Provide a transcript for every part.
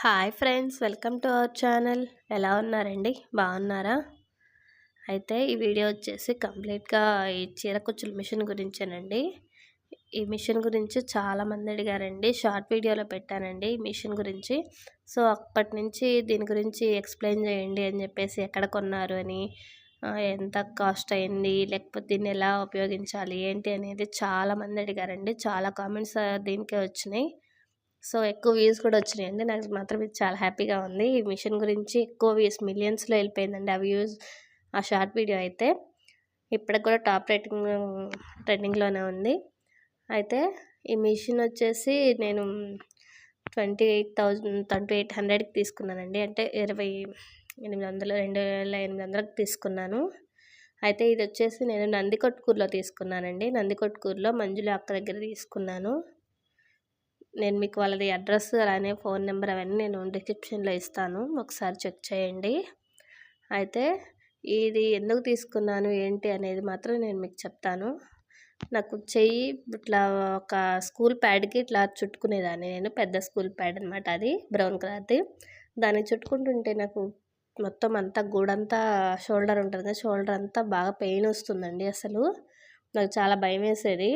Hi friends welcome to our channel. ఎలా ఉన్నారండి? బాగున్నారా? అయితే ఈ వీడియో వచ్చేసి కంప్లీట్గా ఈ చీరకుచ్చుల మిషన్ గురించేనండి. ఈ మిషన్ గురించి చాలామంది అడిగారండి. షార్ట్ వీడియోలో పెట్టానండి ఈ మిషన్ గురించి. సో అప్పటి నుంచి దీని గురించి ఎక్స్ప్లెయిన్ చేయండి అని చెప్పేసి ఎక్కడ కొన్నారు అని ఎంత కాస్ట్ అయింది లేకపోతే దీన్ని ఎలా ఉపయోగించాలి ఏంటి అనేది చాలామంది అడిగారండి. చాలా కామెంట్స్ దీనికే వచ్చినాయి. సో ఎక్కువ వ్యూస్ కూడా వచ్చినాయండి. నాకు మాత్రం ఇది చాలా హ్యాపీగా ఉంది. ఈ మిషన్ గురించి ఎక్కువ వ్యూస్ మిలియన్స్లో వెళ్ళిపోయిందండి ఆ వ్యూస్ ఆ షార్ట్ వీడియో అయితే. ఇప్పటికి కూడా టాప్ రేటింగ్ ట్రెండింగ్లోనే ఉంది. అయితే ఈ మిషన్ వచ్చేసి నేను twenty eight thousand twenty eight హండ్రెడ్కి తీసుకున్నానండి. అంటే ఇరవై ఎనిమిది వందలు రెండు వేల ఎనిమిది వందలకు తీసుకున్నాను. అయితే ఇది వచ్చేసి నేను నందికొట్కూరులో తీసుకున్నానండి. నందికొట్కూరులో మంజుల అక్క దగ్గర తీసుకున్నాను. నేను మీకు వాళ్ళది అడ్రస్ అలానే ఫోన్ నెంబర్ అవన్నీ నేను డిస్క్రిప్షన్లో ఇస్తాను. ఒకసారి చెక్ చేయండి. అయితే ఇది ఎందుకు తీసుకున్నాను ఏంటి అనేది మాత్రం నేను మీకు చెప్తాను. నాకు చెయ్యి ఇట్లా ఒక స్కూల్ ప్యాడ్కి ఇట్లా చుట్టుకునేదాన్ని నేను పెద్ద స్కూల్ ప్యాడ్ అనమాట అది బ్రౌన్ కలర్ది. దాన్ని చుట్టుకుంటుంటే నాకు మొత్తం అంతా గూడంతా షోల్డర్ ఉంటుంది కదా షోల్డర్ అంతా బాగా పెయిన్ వస్తుందండి అసలు. నాకు చాలా భయం వేసేది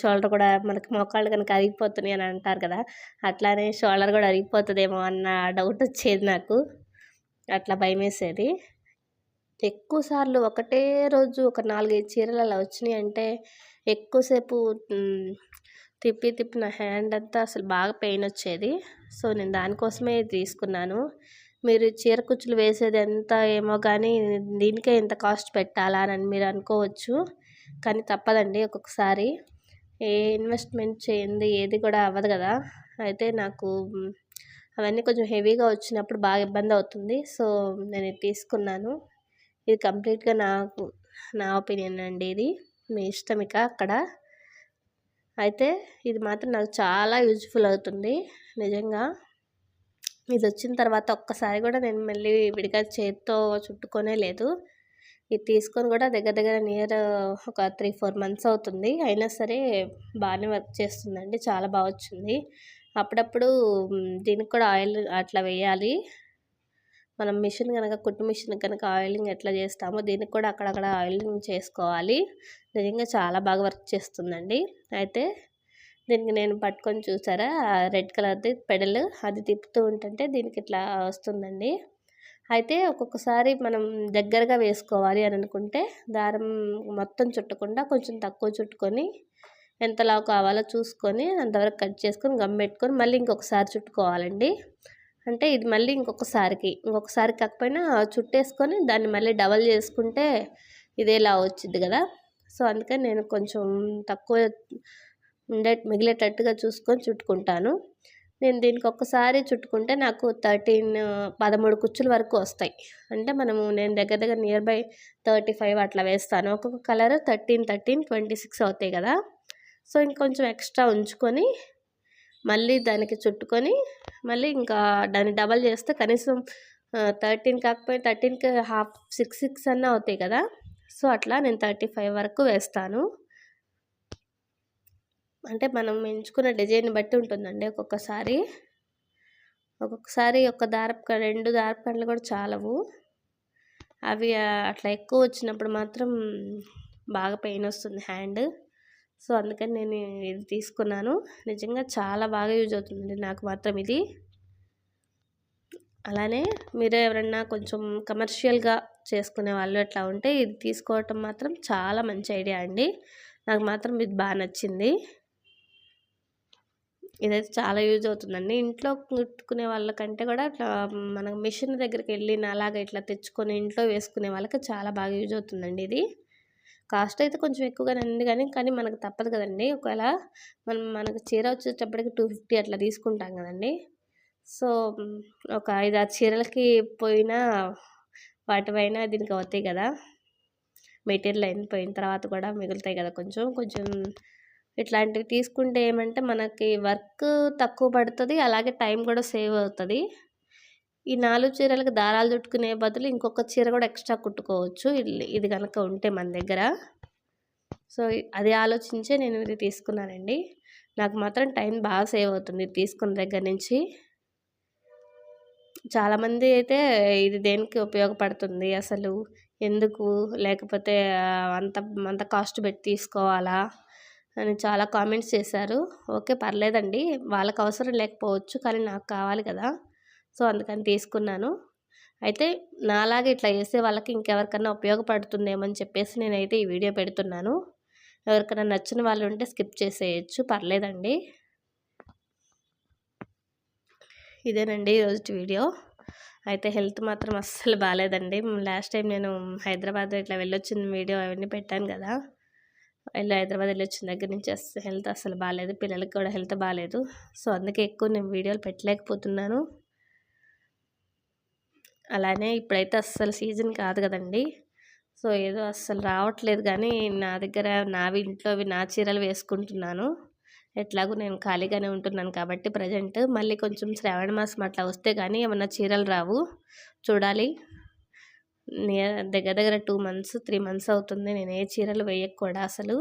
షోల్డర్ కూడా మనకి మోకాళ్ళు కనుక అరిగిపోతున్నాయి అని అంటారు కదా అట్లానే షోల్డర్ కూడా అరిగిపోతుందేమో అన్న డౌట్ వచ్చేది నాకు. అట్లా భయం వేసేది ఎక్కువ సార్లు ఒకటే రోజు ఒక నాలుగైదు చీరలు అలా వచ్చినాయి అంటే ఎక్కువసేపు తిప్పి తిప్పిన హ్యాండ్ అంతా అసలు బాగా పెయిన్ వచ్చేది. సో నేను దానికోసమే తీసుకున్నాను. మీరు చీర కుచ్చులు వేసేది ఎంత ఏమో కానీ దీనికే ఇంత కాస్ట్ పెట్టాలా అని మీరు అనుకోవచ్చు. కానీ తప్పదండి ఒక్కొక్కసారి. ఏ ఇన్వెస్ట్మెంట్ చేయండి ఏది కూడా అవ్వదు కదా. అయితే నాకు అవన్నీ కొంచెం హెవీగా వచ్చినప్పుడు బాగా ఇబ్బంది అవుతుంది. సో నేను ఇది తీసుకున్నాను. ఇది కంప్లీట్గా నాకు నా ఒపీనియన్ అండి ఇది. మీ ఇష్టం ఇక అక్కడ. అయితే ఇది మాత్రం నాకు చాలా యూజ్ఫుల్ అవుతుంది నిజంగా. ఇది వచ్చిన తర్వాత ఒక్కసారి కూడా నేను మళ్ళీ విడిగా చేతితో చుట్టుకోనే లేదు. ఇది తీసుకొని కూడా దగ్గర దగ్గర నియర్ ఒక త్రీ ఫోర్ మంత్స్ అవుతుంది. అయినా సరే బాగానే వర్క్ చేస్తుందండి. చాలా బాగా వచ్చింది. అప్పుడప్పుడు దీనికి కూడా ఆయిల్ అట్లా వేయాలి. మనం మిషన్ కనుక కుట్టు మిషన్ కనుక ఆయిలింగ్ ఎట్లా చేస్తామో దీనికి కూడా అక్కడక్కడ ఆయిలింగ్ చేసుకోవాలి. నిజంగా చాలా బాగా వర్క్ చేస్తుందండి. అయితే దీనికి నేను పట్టుకొని చూసారా? రెడ్ కలర్ది పెడల్ అది తిప్పుతూ ఉంటుంటే దీనికి ఇట్లా వస్తుందండి. అయితే ఒక్కొక్కసారి మనం దగ్గరగా వేసుకోవాలి అని అనుకుంటే దారం మొత్తం చుట్టకుండా కొంచెం తక్కువ చుట్టుకొని ఎంతలా కావాలో చూసుకొని అంతవరకు కట్ చేసుకొని గమ్ పెట్టుకొని మళ్ళీ ఇంకొకసారి చుట్టుకోవాలండి. అంటే ఇది మళ్ళీ ఇంకొకసారికి ఇంకొకసారి కాకపోయినా చుట్టేసుకొని దాన్ని మళ్ళీ డబల్ చేసుకుంటే ఇదేలా వచ్చింది కదా. సో అందుకని నేను కొంచెం తక్కువ ఉండే మిగిలేటట్టుగా చూసుకొని చుట్టుకుంటాను. నేను దీనికి ఒక్కసారి చుట్టుకుంటే నాకు థర్టీన్ పదమూడు కుచ్చుల వరకు వస్తాయి. అంటే మనము నేను దగ్గర దగ్గర నియర్ బై థర్టీ ఫైవ్ అట్లా వేస్తాను. ఒక్కొక్క colour thirteen thirteen twenty six అవుతాయి కదా. సో ఇంకొంచెం ఎక్స్ట్రా ఉంచుకొని మళ్ళీ దానికి చుట్టుకొని మళ్ళీ ఇంకా దాన్ని డబల్ చేస్తే కనీసం థర్టీన్ కాకపోతే థర్టీన్కి హాఫ్ సిక్స్ సిక్స్ అన్న అవుతాయి కదా. సో అట్లా నేను థర్టీ ఫైవ్ వరకు వేస్తాను. అంటే మనం ఎంచుకున్న డిజైన్ బట్టి ఉంటుందండి ఒక్కొక్కసారి. ఒక్కొక్కసారి ఒక దారపు రెండు దారపు పండ్లు కూడా చాలవు. అవి అట్లా ఎక్కువ వచ్చినప్పుడు మాత్రం బాగా పెయిన్ వస్తుంది హ్యాండ్. సో అందుకని నేను ఇది తీసుకున్నాను. నిజంగా చాలా బాగా యూజ్ అవుతుందండి నాకు మాత్రం ఇది. అలానే మీరు ఎవరన్నా కొంచెం కమర్షియల్గా చేసుకునే వాళ్ళు ఎట్లా ఉంటే ఇది తీసుకోవటం మాత్రం చాలా మంచి ఐడియా అండి. నాకు మాత్రం ఇది బాగా నచ్చింది. ఇదైతే చాలా యూజ్ అవుతుందండి. ఇంట్లో కుట్టుకునే వాళ్ళకంటే కూడా అట్లా మనం మిషన్ దగ్గరికి వెళ్ళిన అలాగా ఇట్లా తెచ్చుకొని ఇంట్లో వేసుకునే వాళ్ళకి చాలా బాగా యూజ్ అవుతుందండి ఇది. కాస్ట్ అయితే కొంచెం ఎక్కువగానే ఉంది కానీ కానీ మనకు తప్పదు కదండి. ఒకవేళ మనం మనకు చీర వచ్చేటప్పటికి టూ ఫిఫ్టీ అట్లా తీసుకుంటాం కదండి. సో ఒక ఐదు ఆరు చీరలకి పోయినా వాటిపైన దీనికి అవుతాయి కదా. మెటీరియల్ అయిన పోయిన తర్వాత కూడా మిగులుతాయి కదా కొంచెం. కొంచెం ఇట్లాంటివి తీసుకుంటే ఏమంటే మనకి వర్క్ తక్కువ పడుతుంది అలాగే టైం కూడా సేవ్ అవుతుంది. ఈ నాలుగు చీరలకు దారాలు చుట్టుకునే బదులు ఇంకొక చీర కూడా ఎక్స్ట్రా కుట్టుకోవచ్చు. ఇది కనుక ఉంటే మన దగ్గర. సో అది ఆలోచించే నేను ఇది తీసుకున్నానండి. నాకు మాత్రం టైం బాగా సేవ్ అవుతుంది తీసుకున్న దగ్గర నుంచి. చాలామంది అయితే ఇది దేనికి ఉపయోగపడుతుంది అసలు? ఎందుకు? లేకపోతే అంత అంత కాస్ట్ పెట్టి తీసుకోవాలా? అని చాలా కామెంట్స్ చేశారు. ఓకే పర్లేదండి. వాళ్ళకి అవసరం లేకపోవచ్చు కానీ నాకు కావాలి కదా. సో అందుకని తీసుకున్నాను. అయితే నాలాగే ఇట్లా చేసే వాళ్ళకి ఇంకెవరికన్నా ఉపయోగపడుతుందేమో అని చెప్పేసి నేనైతే ఈ వీడియో పెడుతున్నాను. ఎవరికైనా నచ్చిన వాళ్ళు ఉంటే స్కిప్ చేసేయచ్చు పర్లేదండి. ఇదేనండి ఈరోజు వీడియో. అయితే హెల్త్ మాత్రం అస్సలు బాగాలేదండి. లాస్ట్ టైం నేను హైదరాబాద్ ఇట్లా వెళ్ళొచ్చిన వీడియో అవన్నీ పెట్టాను కదా. వెళ్ళి హైదరాబాద్ వెళ్ళొచ్చిన దగ్గర నుంచి అసలు హెల్త్ అసలు బాగాలేదు పిల్లలకి కూడా హెల్త్ బాగాలేదు సో అందుకే ఎక్కువ నేను వీడియోలు పెట్టలేకపోతున్నాను. అలానే ఇప్పుడైతే అస్సలు సీజన్ కాదు కదండి. సో ఏదో అస్సలు రావట్లేదు కానీ నా దగ్గర నావి ఇంట్లోవి నా చీరలు వేసుకుంటున్నాను. ఎట్లాగో నేను ఖాళీగానే ఉంటున్నాను కాబట్టి ప్రజెంట్. మళ్ళీ కొంచెం శ్రావణ మాసం అట్లా వస్తే కానీ ఏమన్నా చీరలు రావు. చూడాలి. దగ్గర దగ్గర టూ మంత్స్ త్రీ మంత్స్ అవుతుంది. నేను ఏ చీరలు వేయక కూడా అసలు.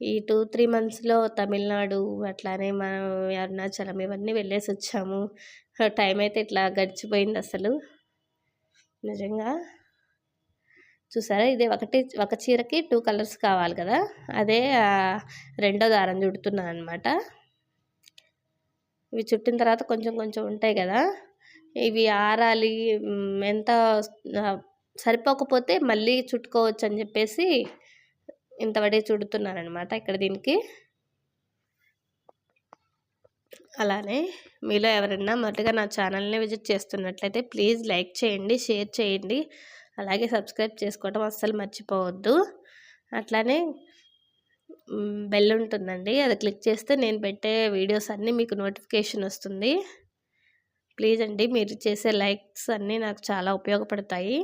ఈ టూ త్రీ మంత్స్లో తమిళనాడు అట్లానే మనం అరుణాచలం ఇవన్నీ వెళ్ళేసి వచ్చాము. టైం అయితే ఇట్లా గడిచిపోయింది అసలు. నిజంగా. చూసారా? ఇదే ఒకటి ఒక చీరకి టూ కలర్స్ కావాలి కదా? అదే రెండో దారం చుడుతున్నాను అనమాట ఇవి చుట్టిన తర్వాత కొంచెం కొంచెం ఉంటాయి కదా? ఇవి ఆరాలి ఎంత సరిపోకపోతే మళ్ళీ చుట్టుకోవచ్చు అని చెప్పేసి ఇంతవడే చుడుతున్నాను అనమాట ఇక్కడ దీనికి. అలానే మీలో ఎవరైనా మొదటిగా నా ఛానల్ని విజిట్ చేస్తున్నట్లయితే ప్లీజ్ లైక్ చేయండి షేర్ చేయండి. అలాగే సబ్స్క్రైబ్ చేసుకోవడం అస్సలు మర్చిపోవద్దు. అట్లానే బెల్ ఉంటుందండి. అది క్లిక్ చేస్తే నేను పెట్టే వీడియోస్ అన్నీ మీకు నోటిఫికేషన్ వస్తుంది. ప్లీజ్ అండి మీరు చేసే లైక్స్ అన్నీ నాకు చాలా ఉపయోగపడతాయి.